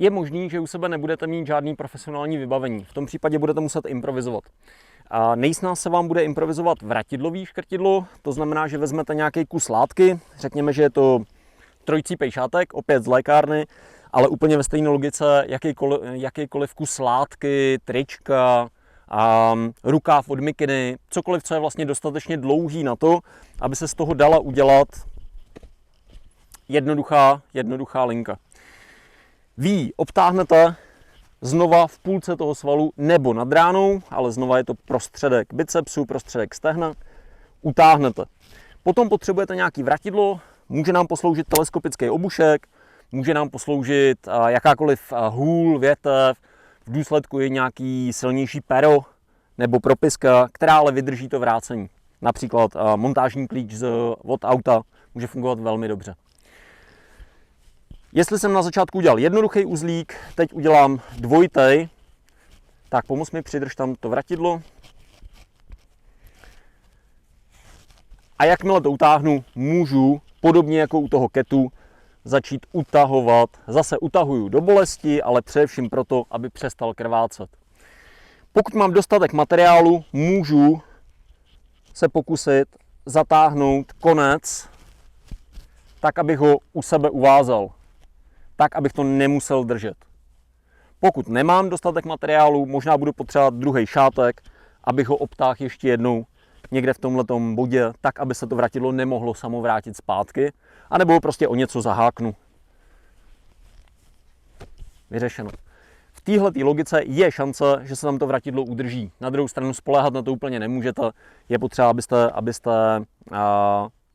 Je možný, že u sebe nebudete mít žádný profesionální vybavení. V tom případě budete muset improvizovat. A nejsnáz se vám bude improvizovat vratidlový škrtidlo, to znamená, že vezmete nějaký kus látky, řekněme, že je to trojcípej šátek, opět z lékárny, ale úplně ve stejné logice jakýkoliv, jakýkoliv kus látky, trička, um, rukáv od mikiny, cokoliv, co je vlastně dostatečně dlouhý na to, aby se z toho dala udělat jednoduchá, jednoduchá linka. Vy obtáhnete znova v půlce toho svalu nebo nad ránou, ale znova je to prostředek bicepsu, prostředek stehna, utáhnete. Potom potřebujete nějaký vratidlo, může nám posloužit teleskopický obušek, může nám posloužit jakákoliv hůl, větev, v důsledku je nějaký silnější pero nebo propiska, která ale vydrží to vrácení. Například montážní klíč z, od auta může fungovat velmi dobře. Jestli jsem na začátku udělal jednoduchý uzlík, teď udělám dvojitej, tak pomoz mi, přidrž tam to vratidlo. A jakmile to utáhnu, můžu, podobně jako u toho ketu, začít utahovat. Zase utahuju do bolesti, ale především proto, aby přestal krvácet. Pokud mám dostatek materiálu, můžu se pokusit zatáhnout konec tak, abych ho u sebe uvázal tak, abych to nemusel držet. Pokud nemám dostatek materiálu, možná budu potřebovat druhý šátek, abych ho obtáhl ještě jednou někde v tomto bodě, tak, aby se to vratidlo nemohlo samo vrátit zpátky, anebo ho prostě o něco zaháknu. Vyřešeno. V téhle logice je šance, že se tam to vratidlo udrží. Na druhou stranu spolehat na to úplně nemůžete. Je potřeba, abyste, abyste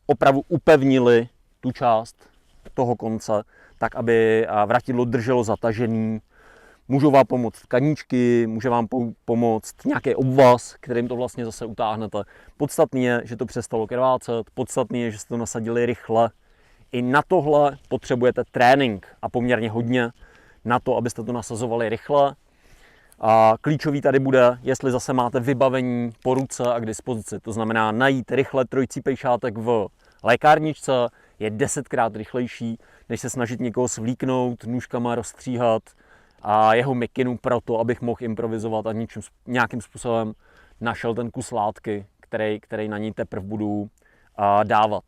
opravdu upevnili tu část toho konce, tak aby vratidlo drželo zatažený. Můžou vám pomoct kaníčky, může vám pomoct nějaký obvaz, kterým to vlastně zase utáhnete. Podstatný je, že to přestalo krvácet, podstatný je, že jste to nasadili rychle. I na tohle potřebujete trénink a poměrně hodně na to, abyste to nasazovali rychle. A klíčový tady bude, jestli zase máte vybavení po ruce a k dispozici. To znamená najít rychle trojcípej šátek v lékárničce, je desetkrát rychlejší, než se snažit někoho svlíknout, nůžkama rozstříhat a jeho mikinu proto, abych mohl improvizovat a ničím, nějakým způsobem našel ten kus látky, který, který na ní teprve budu a, dávat.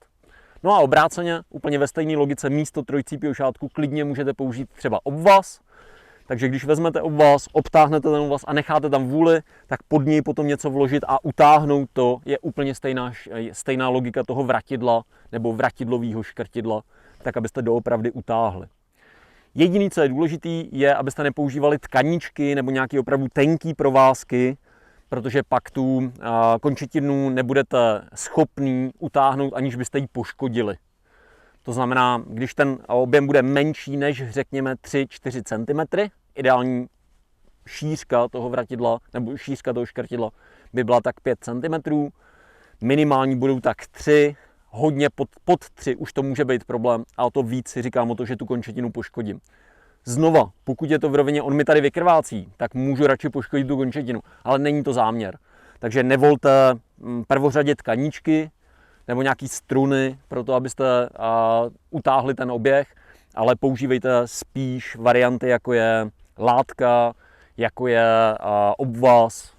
No a obráceně, úplně ve stejné logice místo trojcípího šátku klidně můžete použít třeba obvaz, takže když vezmete obvaz, obtáhnete ten obvaz a necháte tam vůli, tak pod něj potom něco vložit a utáhnout to je úplně stejná, stejná logika toho vratidla nebo vratidlového škrtidla, tak abyste doopravdy utáhli. Jediné, co je důležité, je, abyste nepoužívali tkaničky nebo nějaké opravdu tenký provázky, protože pak tu končetinu nebudete schopný utáhnout, aniž byste ji poškodili. To znamená, když ten objem bude menší než řekněme 3-4 cm, ideální šířka toho vratidla nebo šířka toho škrtidla by byla tak 5 cm, minimální budou tak 3, hodně pod, pod 3 už to může být problém a o to víc si říkám o to, že tu končetinu poškodím. Znova, pokud je to v rovině, on mi tady vykrvácí, tak můžu radši poškodit tu končetinu, ale není to záměr. Takže nevolte mm, prvořadě tkaníčky, nebo nějaký struny pro to, abyste utáhli ten oběh, ale používejte spíš varianty, jako je látka, jako je obvaz,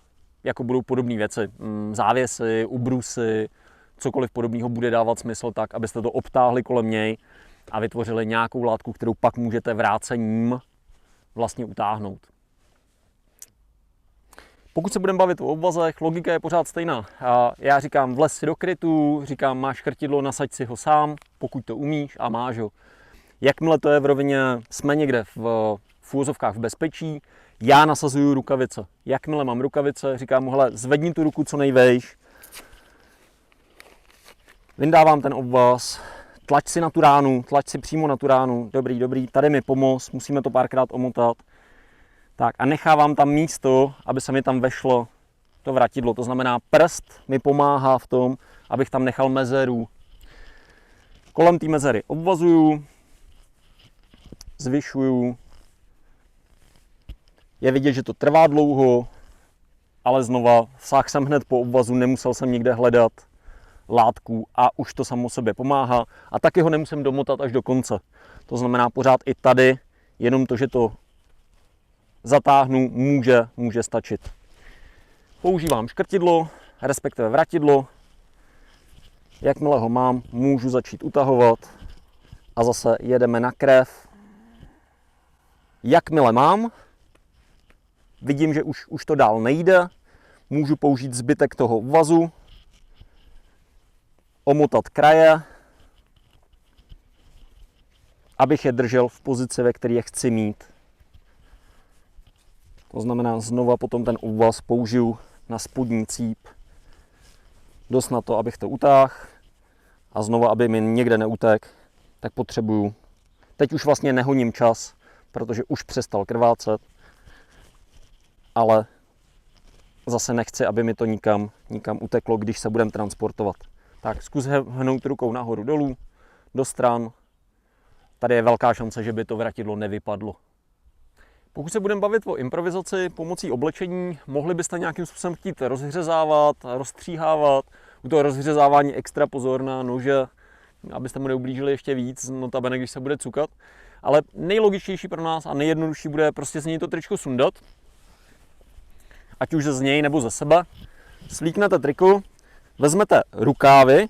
jako budou podobné věci, mm, závěsy, ubrusy, cokoliv podobného bude dávat smysl tak, abyste to obtáhli kolem něj a vytvořili nějakou látku, kterou pak můžete vrácením vlastně utáhnout. Pokud se budeme bavit o obvazech, logika je pořád stejná. Já říkám, vlez si do krytu, říkám, máš krtidlo, nasaď si ho sám, pokud to umíš a máš ho. Jakmile to je v rovině, jsme někde v, úvozovkách v bezpečí, já nasazuju rukavice. Jakmile mám rukavice, říkám mu, hele, zvedni tu ruku co nejvejš, vyndávám ten obvaz, tlač si na tu ránu, tlač si přímo na tu ránu, dobrý, dobrý, tady mi pomoz, musíme to párkrát omotat, tak a nechávám tam místo, aby se mi tam vešlo to vratidlo. To znamená, prst mi pomáhá v tom, abych tam nechal mezeru. Kolem té mezery obvazuju, zvyšuju. Je vidět, že to trvá dlouho, ale znova sáh jsem hned po obvazu, nemusel jsem nikde hledat látku a už to samo sobě pomáhá. A taky ho nemusím domotat až do konce. To znamená pořád i tady, jenom to, že to zatáhnu, může, může stačit. Používám škrtidlo, respektive vratidlo. Jakmile ho mám, můžu začít utahovat a zase jedeme na krev. Jakmile mám, vidím, že už, už to dál nejde, můžu použít zbytek toho vazu, omotat kraje, abych je držel v pozici, ve které je chci mít. To znamená, znova potom ten úvaz použiju na spodní cíp, dost na to, abych to utáhl a znova, aby mi někde neutek, tak potřebuju. Teď už vlastně nehoním čas, protože už přestal krvácet, ale zase nechci, aby mi to nikam, nikam uteklo, když se budeme transportovat. Tak zkus hnout rukou nahoru dolů, do stran. Tady je velká šance, že by to vratidlo nevypadlo. Pokud se budeme bavit o improvizaci pomocí oblečení, mohli byste nějakým způsobem chtít rozhřezávat, rozstříhávat. U toho rozhřezávání extra pozor na nože, abyste mu neublížili ještě víc, notabene, když se bude cukat. Ale nejlogičtější pro nás a nejjednodušší bude prostě z něj to tričko sundat, ať už z něj nebo ze sebe. Slíknete triko, vezmete rukávy,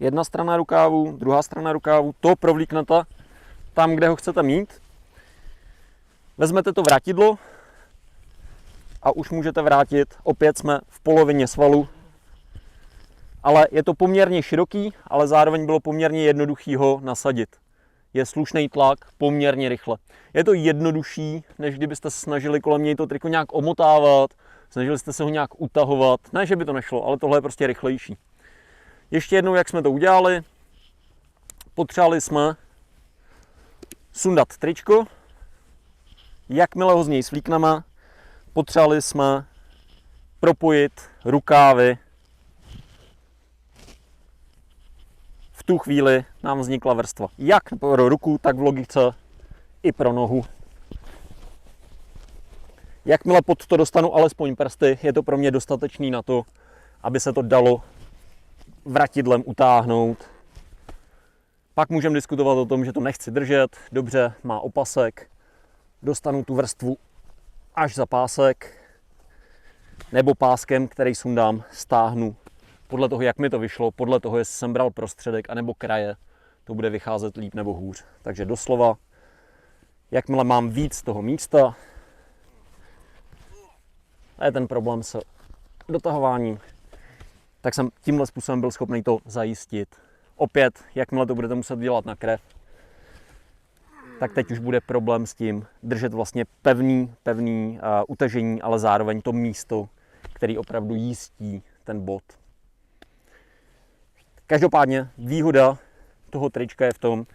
jedna strana rukávu, druhá strana rukávu, to provlíknete tam, kde ho chcete mít. Vezmete to vrátidlo a už můžete vrátit. Opět jsme v polovině svalu, ale je to poměrně široký, ale zároveň bylo poměrně jednoduchý ho nasadit. Je slušný tlak poměrně rychle. Je to jednodušší, než kdybyste snažili kolem něj to triko nějak omotávat, snažili jste se ho nějak utahovat. Ne, že by to nešlo, ale tohle je prostě rychlejší. Ještě jednou, jak jsme to udělali, potřebovali jsme sundat tričko, jakmile ho z něj svlíkneme, potřebovali jsme propojit rukávy. V tu chvíli nám vznikla vrstva. Jak pro ruku, tak v logice i pro nohu. Jakmile pod to dostanu alespoň prsty, je to pro mě dostatečný na to, aby se to dalo vratidlem utáhnout. Pak můžeme diskutovat o tom, že to nechci držet, dobře, má opasek, dostanu tu vrstvu až za pásek, nebo páskem, který sundám, stáhnu. Podle toho, jak mi to vyšlo, podle toho, jestli jsem bral prostředek anebo kraje, to bude vycházet líp nebo hůř. Takže doslova, jakmile mám víc toho místa, a je ten problém s dotahováním, tak jsem tímhle způsobem byl schopný to zajistit. Opět, jakmile to budete muset dělat na krev, tak teď už bude problém s tím držet vlastně pevný, pevný uh, utažení, ale zároveň to místo, který opravdu jistí ten bod. Každopádně výhoda toho trička je v tom,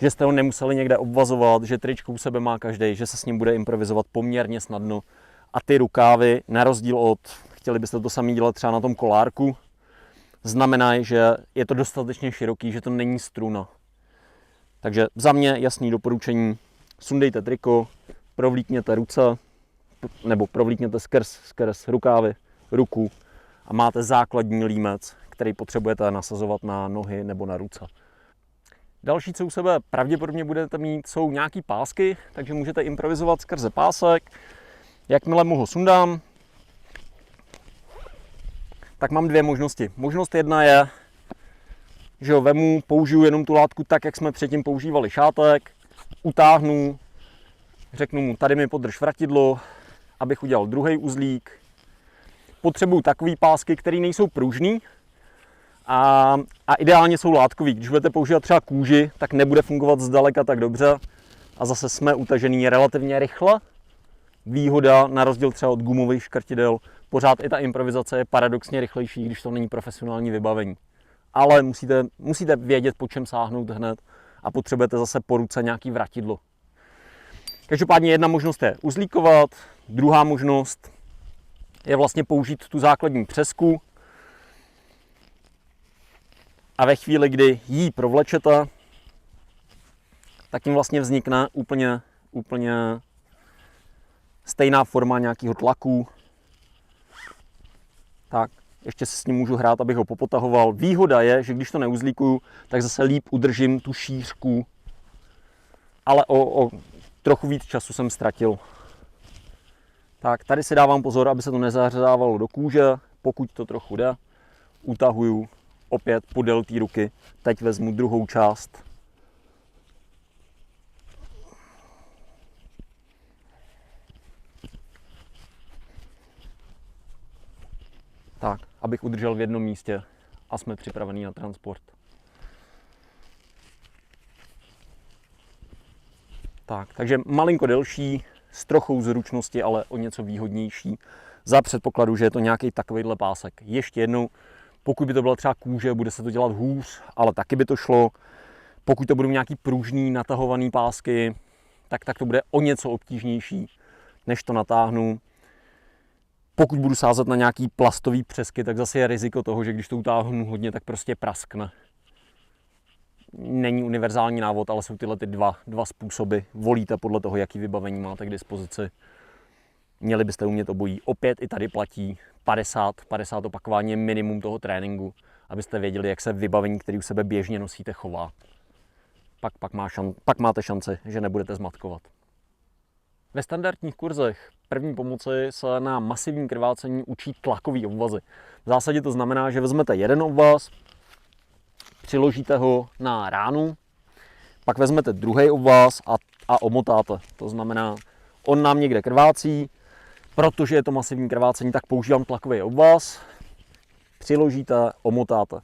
že jste ho nemuseli někde obvazovat, že tričko u sebe má každý, že se s ním bude improvizovat poměrně snadno a ty rukávy, na rozdíl od, chtěli byste to sami dělat třeba na tom kolárku, znamenají, že je to dostatečně široký, že to není struna. Takže za mě jasný doporučení, sundejte triko, provlíkněte ruce, nebo provlíkněte skrz, skrz rukávy, ruku a máte základní límec, který potřebujete nasazovat na nohy nebo na ruce. Další, co u sebe pravděpodobně budete mít, jsou nějaký pásky, takže můžete improvizovat skrze pásek. Jakmile mu ho sundám, tak mám dvě možnosti. Možnost jedna je, že ho vemu, použiju jenom tu látku tak, jak jsme předtím používali šátek, utáhnu, řeknu mu, tady mi podrž vratidlo, abych udělal druhý uzlík. Potřebuju takový pásky, které nejsou pružný a, a ideálně jsou látkový. Když budete používat třeba kůži, tak nebude fungovat zdaleka tak dobře a zase jsme utažený relativně rychle. Výhoda na rozdíl třeba od gumových škrtidel, pořád i ta improvizace je paradoxně rychlejší, když to není profesionální vybavení ale musíte, musíte vědět, po čem sáhnout hned a potřebujete zase po ruce nějaký vratidlo. Každopádně jedna možnost je uzlíkovat, druhá možnost je vlastně použít tu základní přesku a ve chvíli, kdy jí provlečete, tak jim vlastně vznikne úplně, úplně stejná forma nějakého tlaku. Tak, ještě se s ním můžu hrát, abych ho popotahoval. Výhoda je, že když to neuzlíkuju, tak zase líp udržím tu šířku, ale o, o trochu víc času jsem ztratil. Tak tady si dávám pozor, aby se to nezařezávalo do kůže, pokud to trochu jde. Utahuju opět podél té ruky. Teď vezmu druhou část. Tak, abych udržel v jednom místě a jsme připravení na transport. Tak, takže malinko delší, s trochou zručnosti, ale o něco výhodnější. Za předpokladu, že je to nějaký takovýhle pásek. Ještě jednou, pokud by to byla třeba kůže, bude se to dělat hůř, ale taky by to šlo. Pokud to budou nějaký pružný, natahovaný pásky, tak, tak to bude o něco obtížnější, než to natáhnu. Pokud budu sázet na nějaký plastový přesky, tak zase je riziko toho, že když to utáhnu hodně, tak prostě praskne není univerzální návod, ale jsou tyhle ty dva, dva způsoby. Volíte podle toho, jaký vybavení máte k dispozici. Měli byste umět obojí. Opět i tady platí 50, 50 opakování je minimum toho tréninku, abyste věděli, jak se vybavení, který u sebe běžně nosíte, chová. Pak, pak, má šan, pak máte šanci, že nebudete zmatkovat. Ve standardních kurzech první pomoci se na masivní krvácení učí tlakový obvazy. V zásadě to znamená, že vezmete jeden obvaz, přiložíte ho na ránu, pak vezmete druhý obvaz a, a omotáte. To znamená, on nám někde krvácí, protože je to masivní krvácení, tak používám tlakový obvaz, přiložíte, omotáte.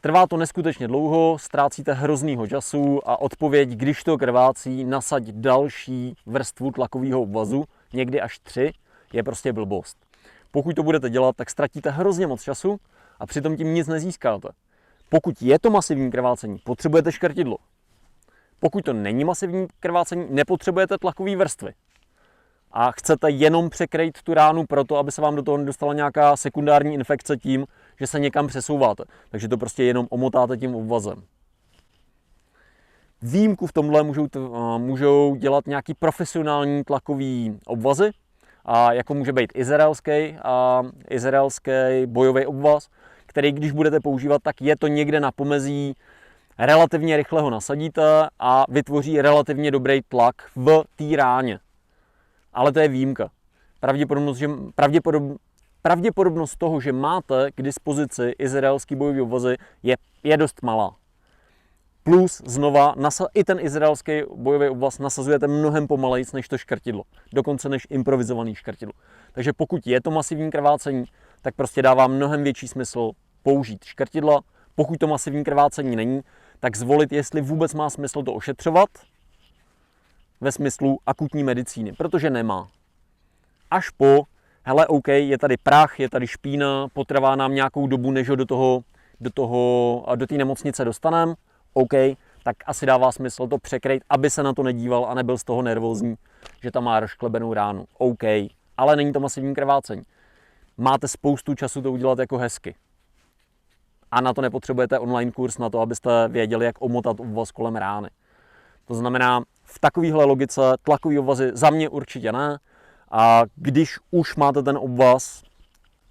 Trvá to neskutečně dlouho, ztrácíte hroznýho času a odpověď, když to krvácí, nasaď další vrstvu tlakového obvazu, někdy až tři, je prostě blbost. Pokud to budete dělat, tak ztratíte hrozně moc času a přitom tím nic nezískáte. Pokud je to masivní krvácení, potřebujete škrtidlo. Pokud to není masivní krvácení, nepotřebujete tlakové vrstvy. A chcete jenom překrejt tu ránu proto, aby se vám do toho nedostala nějaká sekundární infekce tím, že se někam přesouváte. Takže to prostě jenom omotáte tím obvazem. Výjimku v tomhle můžou, můžou dělat nějaký profesionální tlakový obvazy, a jako může být izraelský, a izraelský bojový obvaz, který když budete používat, tak je to někde na pomezí relativně rychle ho nasadíte a vytvoří relativně dobrý tlak v té ráně. Ale to je výjimka. Pravděpodobnost, že, pravděpodob, pravděpodobnost toho, že máte k dispozici izraelský bojový obvazy, je, je dost malá. Plus znova i ten izraelský bojový obvaz nasazujete mnohem pomalejc než to škrtidlo. Dokonce než improvizovaný škrtidlo. Takže pokud je to masivní krvácení, tak prostě dává mnohem větší smysl použít škrtidla. Pokud to masivní krvácení není, tak zvolit, jestli vůbec má smysl to ošetřovat ve smyslu akutní medicíny, protože nemá. Až po, hele, OK, je tady prach, je tady špína, potrvá nám nějakou dobu, než ho do toho, do toho, do té nemocnice dostaneme, OK, tak asi dává smysl to překrejt, aby se na to nedíval a nebyl z toho nervózní, že tam má rozklebenou ránu. OK, ale není to masivní krvácení máte spoustu času to udělat jako hezky. A na to nepotřebujete online kurz na to, abyste věděli, jak omotat obvaz kolem rány. To znamená, v takovéhle logice tlakový obvazy za mě určitě ne. A když už máte ten obvaz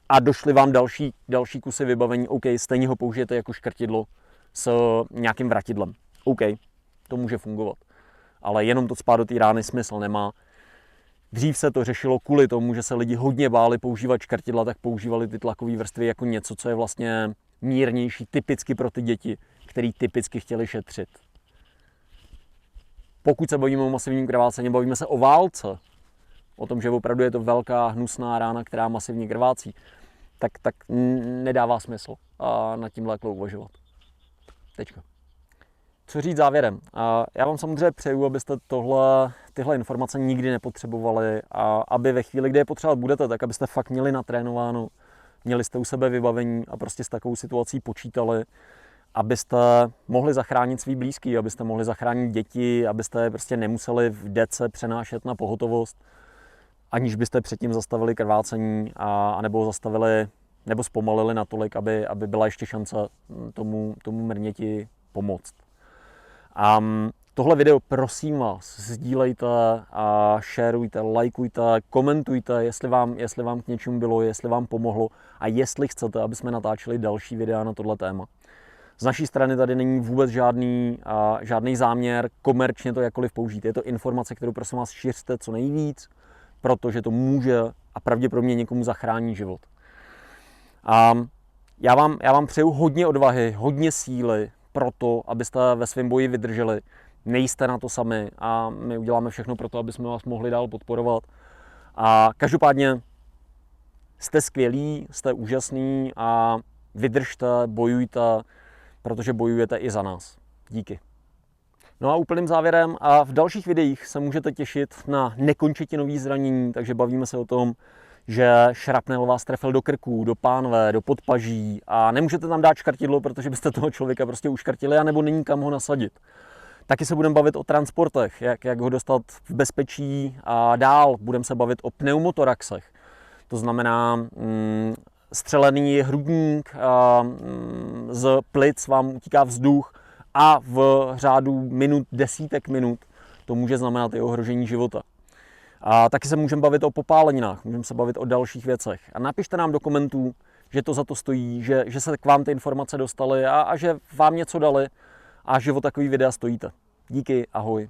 a došly vám další, další kusy vybavení, OK, stejně ho použijete jako škrtidlo s nějakým vratidlem. OK, to může fungovat. Ale jenom to spát do té rány smysl nemá. Dřív se to řešilo kvůli tomu, že se lidi hodně báli používat škrtidla, tak používali ty tlakové vrstvy jako něco, co je vlastně mírnější, typicky pro ty děti, který typicky chtěli šetřit. Pokud se bavíme o masivním krvácení, bavíme se o válce, o tom, že opravdu je to velká hnusná rána, která masivně krvácí, tak, tak nedává smysl a nad tím léklo uvažovat. Tečka co říct závěrem? Já vám samozřejmě přeju, abyste tohle, tyhle informace nikdy nepotřebovali a aby ve chvíli, kdy je potřebovat budete, tak abyste fakt měli natrénováno, měli jste u sebe vybavení a prostě s takovou situací počítali, abyste mohli zachránit svý blízký, abyste mohli zachránit děti, abyste prostě nemuseli v dece přenášet na pohotovost, aniž byste předtím zastavili krvácení a, a nebo zastavili nebo zpomalili natolik, aby, aby byla ještě šance tomu, tomu mrněti pomoct. A tohle video prosím vás, sdílejte a šerujte, lajkujte, komentujte, jestli vám, jestli vám k něčemu bylo, jestli vám pomohlo a jestli chcete, aby jsme natáčeli další videa na tohle téma. Z naší strany tady není vůbec žádný, a, žádný záměr komerčně to jakkoliv použít. Je to informace, kterou prosím vás šiřte co nejvíc. Protože to může a pravděpodobně někomu zachrání život. A já vám, já vám přeju hodně odvahy, hodně síly pro to, abyste ve svém boji vydrželi. Nejste na to sami a my uděláme všechno pro to, aby jsme vás mohli dál podporovat. A každopádně jste skvělí, jste úžasný a vydržte, bojujte, protože bojujete i za nás. Díky. No a úplným závěrem a v dalších videích se můžete těšit na nekončetinový zranění, takže bavíme se o tom, že šrapnel vás trefil do krku, do pánve, do podpaží a nemůžete tam dát škartidlo, protože byste toho člověka prostě uškartili, anebo není kam ho nasadit. Taky se budeme bavit o transportech, jak, jak ho dostat v bezpečí a dál. Budeme se bavit o pneumotoraxech. To znamená mm, střelený hrudník, a, mm, z plic vám utíká vzduch a v řádu minut, desítek minut to může znamenat i ohrožení života. A taky se můžeme bavit o popáleninách, můžeme se bavit o dalších věcech. A napište nám do komentů, že to za to stojí, že, že se k vám ty informace dostaly a, a že vám něco dali a že o takový videa stojíte. Díky, ahoj.